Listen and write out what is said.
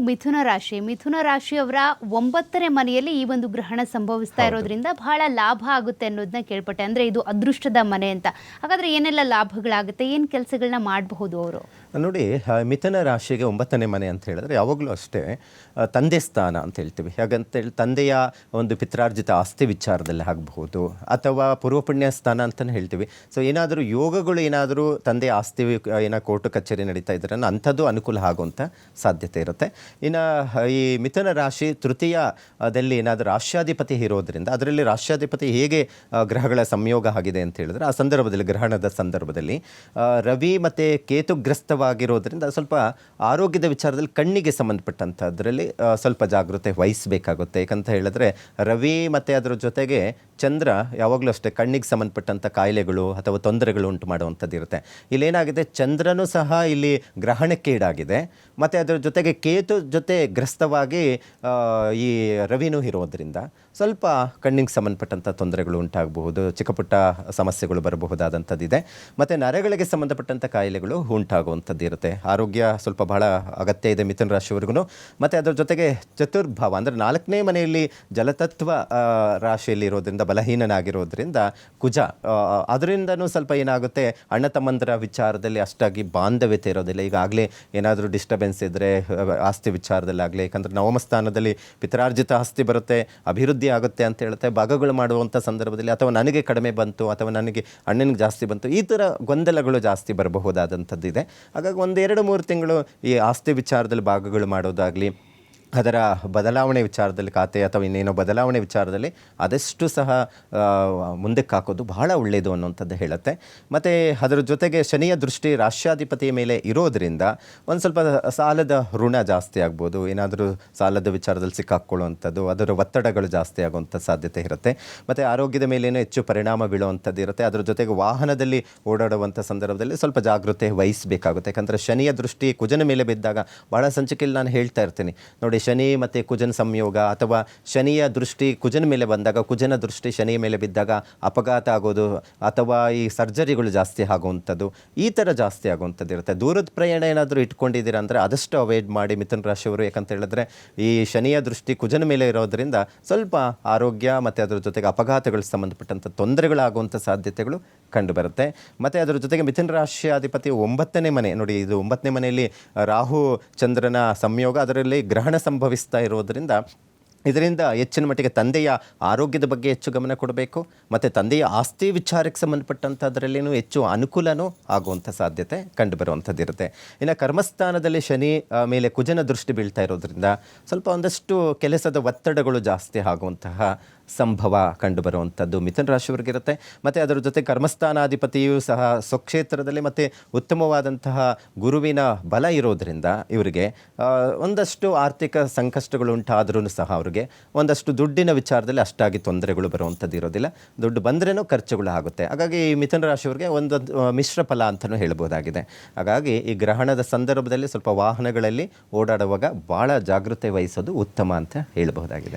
ಮಿಥುನ ರಾಶಿ. ಮಿಥುನ ರಾಶಿಯವರ ಒಂಬತ್ತನೇ ಮನೆಯಲ್ಲಿ ಈ ಒಂದು ಗ್ರಹಣ ಸಂಭವಿಸ್ತಾ ಇರೋದ್ರಿಂದ ಬಹಳ ಲಾಭ ಆಗುತ್ತೆ ಅನ್ನೋದನ್ನ ಕೇಳ್ಪಟ್ಟೆ. ಅಂದ್ರೆ ಇದು ಅದೃಷ್ಟದ ಮನೆ ಅಂತ. ಹಾಗಾದ್ರೆ ಏನೆಲ್ಲ ಲಾಭಗಳಾಗುತ್ತೆ? ಏನ್ ಕೆಲಸಗಳನ್ನ ಮಾಡಬಹುದು ಅವರು? ನೋಡಿ ಮಿಥುನ ರಾಶಿಗೆ ಒಂಬತ್ತನೇ ಮನೆ ಅಂತ ಹೇಳಿದ್ರೆ ಯಾವಾಗಲೂ ಅಷ್ಟೇ ತಂದೆ ಸ್ಥಾನ ಅಂತ ಹೇಳ್ತೀವಿ. ಹಾಗಂತೇಳಿ ತಂದೆಯ ಒಂದು ಪಿತ್ರಾರ್ಜಿತ ಆಸ್ತಿ ವಿಚಾರದಲ್ಲಿ ಆಗಬಹುದು ಅಥವಾ ಪೂರ್ವಪುಣ್ಯ ಸ್ಥಾನ ಅಂತಲೇ ಹೇಳ್ತೀವಿ. ಸೊ ಏನಾದರೂ ಯೋಗಗಳು ಏನಾದರೂ ತಂದೆ ಆಸ್ತಿ ಏನೋ ಕೋರ್ಟು ಕಚೇರಿ ನಡೀತಾ ಇದ್ರೆ ಅಂಥದ್ದು ಅನುಕೂಲ ಆಗುವಂಥ ಸಾಧ್ಯತೆ ಇರುತ್ತೆ. ಇನ್ನು, ಈ ಮಿಥುನ ರಾಶಿ ತೃತೀಯದಲ್ಲಿ ಏನಾದರೂ ರಾಷ್ಟ್ರಾಧಿಪತಿ ಇರೋದ್ರಿಂದ ಅದರಲ್ಲಿ ರಾಷ್ಟ್ರಾಧಿಪತಿ ಹೇಗೆ ಗ್ರಹಗಳ ಸಂಯೋಗ ಆಗಿದೆ ಅಂತ ಹೇಳಿದ್ರೆ ಆ ಸಂದರ್ಭದಲ್ಲಿ, ಗ್ರಹಣದ ಸಂದರ್ಭದಲ್ಲಿ ರವಿ ಮತ್ತು ಕೇತುಗ್ರಸ್ತವಾಗಿರೋದ್ರಿಂದ ಸ್ವಲ್ಪ ಆರೋಗ್ಯದ ವಿಚಾರದಲ್ಲಿ ಕಣ್ಣಿಗೆ ಸಂಬಂಧಪಟ್ಟಂಥದ್ರಲ್ಲಿ ಸ್ವಲ್ಪ ಜಾಗೃತೆ ವಹಿಸಬೇಕಾಗುತ್ತೆ. ಯಾಕಂತ ಹೇಳಿದ್ರೆ ರವಿ ಮತ್ತು ಅದರ ಜೊತೆಗೆ ಚಂದ್ರ ಯಾವಾಗಲೂ ಅಷ್ಟೇ ಕಣ್ಣಿಗೆ ಸಂಬಂಧಪಟ್ಟಂಥ ಕಾಯಿಲೆಗಳು ಅಥವಾ ತೊಂದರೆಗಳು ಉಂಟು ಮಾಡುವಂಥದ್ದು ಇರುತ್ತೆ. ಇಲ್ಲೇನಾಗಿದೆ, ಚಂದ್ರನೂ ಸಹ ಇಲ್ಲಿ ಗ್ರಹಣಕ್ಕೆ ಈಡಾಗಿದೆ. ಮತ್ತು ಅದರ ಜೊತೆಗೆ ಕೇತು ಜೊತೆ ಗ್ರಸ್ತವಾಗಿ ಈ ರವಿನೂ ಇರೋದ್ರಿಂದ ಸ್ವಲ್ಪ ಕಣ್ಣಿಗೆ ಸಂಬಂಧಪಟ್ಟಂಥ ತೊಂದರೆಗಳು ಉಂಟಾಗಬಹುದು ಚಿಕ್ಕಪುಟ್ಟ ಸಮಸ್ಯೆಗಳು ಬರಬಹುದಾದಂಥದ್ದಿದೆ. ಮತ್ತು ನರಗಳಿಗೆ ಸಂಬಂಧಪಟ್ಟಂಥ ಕಾಯಿಲೆಗಳು ಉಂಟಾಗುವಂಥದ್ದು ಇರುತ್ತೆ. ಆರೋಗ್ಯ ಸ್ವಲ್ಪ ಬಹಳ ಅಗತ್ಯ ಇದೆ ಮಿಥುನ ರಾಶಿವರೆಗೂ ಮತ್ತು ಅದರ ಜೊತೆಗೆ ಚತುರ್ಭಾವ ಅಂದರೆ ನಾಲ್ಕನೇ ಮನೆಯಲ್ಲಿ ಜಲತತ್ವ ರಾಶಿಯಲ್ಲಿ ಇರೋದ್ರಿಂದ ಬಲಹೀನನಾಗಿರೋದ್ರಿಂದ ಕುಜ ಅದರಿಂದನೂ ಸ್ವಲ್ಪ ಏನಾಗುತ್ತೆ? ಅಣ್ಣ ತಮ್ಮಂದರ ವಿಚಾರದಲ್ಲಿ ಅಷ್ಟಾಗಿ ಬಾಂಧವ್ಯತೆ ಇರೋದಿಲ್ಲ. ಈಗಾಗಲೇ ಏನಾದರೂ ಡಿಸ್ಟರ್ಬೆನ್ಸ್ ಇದ್ದರೆ ಆಸ್ತಿ ವಿಚಾರದಲ್ಲಾಗಲಿ, ಯಾಕಂದರೆ ನವಮ ಸ್ಥಾನದಲ್ಲಿ ಪಿತರಾರ್ಜಿತ ಆಸ್ತಿ ಬರುತ್ತೆ, ಅಭಿವೃದ್ಧಿ ಆಗುತ್ತೆ ಅಂತ ಹೇಳುತ್ತೆ, ಭಾಗಗಳು ಮಾಡುವಂಥ ಸಂದರ್ಭದಲ್ಲಿ ಅಥವಾ ನನಗೆ ಕಡಿಮೆ ಬಂತು ಅಥವಾ ನನಗೆ ಅಣ್ಣನಿಗೆ ಜಾಸ್ತಿ ಬಂತು, ಈ ಥರ ಗೊಂದಲಗಳು ಜಾಸ್ತಿ ಬರಬಹುದಾದಂಥದ್ದಿದೆ. ಹಾಗಾಗಿ ಒಂದೆರಡು ಮೂರು ತಿಂಗಳು ಈ ಆಸ್ತಿ ವಿಚಾರದಲ್ಲಿ ಭಾಗಗಳು ಮಾಡೋದಾಗಲಿ ಅದರ ಬದಲಾವಣೆ ವಿಚಾರದಲ್ಲಿ, ಖಾತೆ ಅಥವಾ ಇನ್ನೇನೋ ಬದಲಾವಣೆ ವಿಚಾರದಲ್ಲಿ ಆದಷ್ಟು ಸಹ ಮುಂದಕ್ಕೆ ಹಾಕೋದು ಬಹಳ ಒಳ್ಳೆಯದು ಅನ್ನುವಂಥದ್ದು ಹೇಳುತ್ತೆ. ಮತ್ತು ಅದರ ಜೊತೆಗೆ ಶನಿಯ ದೃಷ್ಟಿ ರಾಷ್ಟ್ರಾಧಿಪತಿಯ ಮೇಲೆ ಇರೋದರಿಂದ ಒಂದು ಸ್ವಲ್ಪ ಸಾಲದ ಋಣ ಜಾಸ್ತಿ ಆಗ್ಬೋದು. ಏನಾದರೂ ಸಾಲದ ವಿಚಾರದಲ್ಲಿ ಸಿಕ್ಕಾಕ್ಕೊಳ್ಳುವಂಥದ್ದು ಅದರ ಒತ್ತಡಗಳು ಜಾಸ್ತಿ ಆಗುವಂಥ ಸಾಧ್ಯತೆ ಇರುತ್ತೆ. ಮತ್ತು ಆರೋಗ್ಯದ ಮೇಲೇನೂ ಹೆಚ್ಚು ಪರಿಣಾಮ ಬೀಳುವಂಥದ್ದು ಇರುತ್ತೆ. ಅದರ ಜೊತೆಗೆ ವಾಹನದಲ್ಲಿ ಓಡಾಡುವಂಥ ಸಂದರ್ಭದಲ್ಲಿ ಸ್ವಲ್ಪ ಜಾಗೃತೆ ವಹಿಸಬೇಕಾಗುತ್ತೆ. ಯಾಕಂದರೆ ಶನಿಯ ದೃಷ್ಟಿ ಕುಜನ ಮೇಲೆ ಬಿದ್ದಾಗ ಭಾಳ ಸಂಚಿಕೆಯಲ್ಲಿ ನಾನು ಹೇಳ್ತಾ ಇರ್ತೀನಿ. ನೋಡಿ ಶನಿ ಮತ್ತು ಕುಜನ ಸಂಯೋಗ ಅಥವಾ ಶನಿಯ ದೃಷ್ಟಿ ಕುಜನ ಮೇಲೆ ಬಂದಾಗ ಕುಜನ ದೃಷ್ಟಿ ಶನಿ ಮೇಲೆ ಬಿದ್ದಾಗ ಅಪಘಾತ ಆಗೋದು ಅಥವಾ ಈ ಸರ್ಜರಿಗಳು ಜಾಸ್ತಿ ಆಗುವಂಥದ್ದು, ಈ ಥರ ಜಾಸ್ತಿ ಆಗುವಂಥದ್ದು ಇರುತ್ತೆ. ದೂರದ ಪ್ರಯಾಣ ಏನಾದರೂ ಇಟ್ಕೊಂಡಿದ್ದೀರಾ ಅಂದರೆ ಆದಷ್ಟು ಅವಾಯ್ಡ್ ಮಾಡಿ ಮಿಥುನ ರಾಶಿಯವರು ಯಾಕಂತ ಹೇಳಿದ್ರೆ ಈ ಶನಿಯ ದೃಷ್ಟಿ ಕುಜನ ಮೇಲೆ ಇರೋದರಿಂದ ಸ್ವಲ್ಪ ಆರೋಗ್ಯ ಮತ್ತು ಅದರ ಜೊತೆಗೆ ಅಪಘಾತಗಳಿಗೆ ಸಂಬಂಧಪಟ್ಟಂಥ ತೊಂದರೆಗಳಾಗುವಂಥ ಸಾಧ್ಯತೆಗಳು ಕಂಡುಬರುತ್ತೆ. ಮತ್ತು ಅದರ ಜೊತೆಗೆ ಮಿಥುನ ರಾಶಿಯ ಅಧಿಪತಿ ಒಂಬತ್ತನೇ ಮನೆ, ನೋಡಿ ಇದು ಒಂಬತ್ತನೇ ಮನೆಯಲ್ಲಿ ರಾಹು ಚಂದ್ರನ ಸಂಯೋಗ, ಅದರಲ್ಲಿ ಗ್ರಹಣ ಸಂಭವಿಸ್ತಾ ಇರೋದರಿಂದ ಇದರಿಂದ ಹೆಚ್ಚಿನ ಮಟ್ಟಿಗೆ ತಂದೆಯ ಆರೋಗ್ಯದ ಬಗ್ಗೆ ಹೆಚ್ಚು ಗಮನ ಕೊಡಬೇಕು, ಮತ್ತು ತಂದೆಯ ಆಸ್ತಿ ವಿಚಾರಕ್ಕೆ ಸಂಬಂಧಪಟ್ಟಂಥದ್ರಲ್ಲಿನೂ ಹೆಚ್ಚು ಅನುಕೂಲನೂ ಆಗುವಂಥ ಸಾಧ್ಯತೆ ಕಂಡುಬರುವಂಥದ್ದಿರುತ್ತೆ ಇನ್ನು ಕರ್ಮಸ್ಥಾನದಲ್ಲಿ ಶನಿ ಮೇಲೆ ಕುಜನ ದೃಷ್ಟಿ ಬೀಳ್ತಾ ಇರೋದ್ರಿಂದ ಸ್ವಲ್ಪ ಒಂದಷ್ಟು ಕೆಲಸದ ಒತ್ತಡಗಳು ಜಾಸ್ತಿ ಆಗುವಂತಹ ಸಂಭವ ಕಂಡುಬರುವಂಥದ್ದು ಮಿಥುನ ರಾಶಿಯವರಿಗಿರುತ್ತೆ. ಮತ್ತು ಅದರ ಜೊತೆ ಕರ್ಮಸ್ಥಾನಾಧಿಪತಿಯೂ ಸಹ ಸ್ವಕ್ಷೇತ್ರದಲ್ಲಿ ಮತ್ತು ಉತ್ತಮವಾದಂತಹ ಗುರುವಿನ ಬಲ ಇರೋದರಿಂದ ಇವರಿಗೆ ಒಂದಷ್ಟು ಆರ್ಥಿಕ ಸಂಕಷ್ಟಗಳು ಉಂಟಾದರೂ ಸಹ ಅವರಿಗೆ ಒಂದಷ್ಟು ದುಡ್ಡಿನ ವಿಚಾರದಲ್ಲಿ ಅಷ್ಟಾಗಿ ತೊಂದರೆಗಳು ಬರುವಂಥದ್ದು ಇರೋದಿಲ್ಲ. ದುಡ್ಡು ಬಂದ್ರೇನೂ ಖರ್ಚುಗಳು ಆಗುತ್ತೆ. ಹಾಗಾಗಿ ಈ ಮಿಥುನ ರಾಶಿಯವರಿಗೆ ಒಂದು ಮಿಶ್ರ ಫಲ ಅಂತಲೂ ಹೇಳ್ಬೋದಾಗಿದೆ. ಹಾಗಾಗಿ ಈ ಗ್ರಹಣದ ಸಂದರ್ಭದಲ್ಲಿ ಸ್ವಲ್ಪ ವಾಹನಗಳಲ್ಲಿ ಓಡಾಡುವಾಗ ಭಾಳ ಜಾಗೃತೆ ವಹಿಸೋದು ಉತ್ತಮ ಅಂತ ಹೇಳಬಹುದಾಗಿದೆ